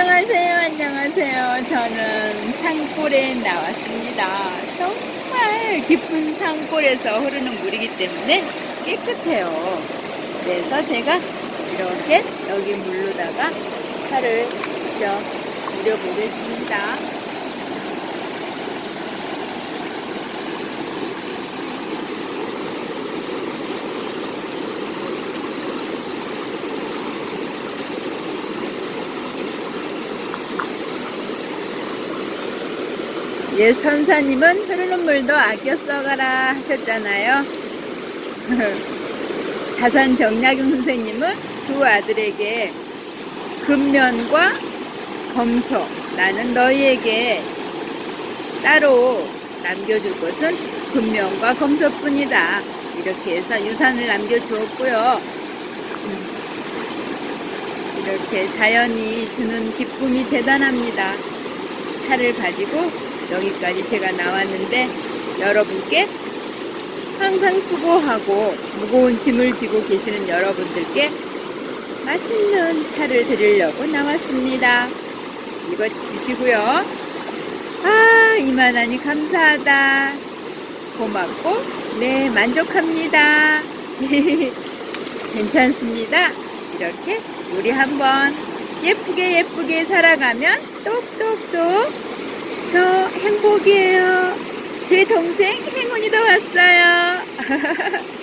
안녕하세요, 안녕하세요. 저는 산골에 나왔습니다. 정말 깊은 산골에서 흐르는 물이기 때문에 깨끗해요. 그래서 제가 이렇게 여기 물로다가 차를 직접 우려보겠습니다. 예, 선사님은 흐르는 물도 아껴 써가라 하셨잖아요. 다산 정약용 선생님은 두 아들에게 금면과 검소, 나는 너희에게 따로 남겨줄 것은 금면과 검소뿐이다. 이렇게 해서 유산을 남겨주었고요. 음, 이렇게 자연이 주는 기쁨이 대단합니다. 차를 가지고 여기까지 제가 나왔는데 여러분께 항상 수고하고 무거운 짐을 지고 계시는 여러분들께 맛있는 차를 드리려고 나왔습니다. 이거 드시고요. 아, 이만하니 감사하다. 고맙고, 네, 만족합니다. 괜찮습니다. 이렇게 우리 한번 예쁘게 예쁘게 살아가면 똑똑똑 저 행복이에요. 제 동생 행운이도 왔어요.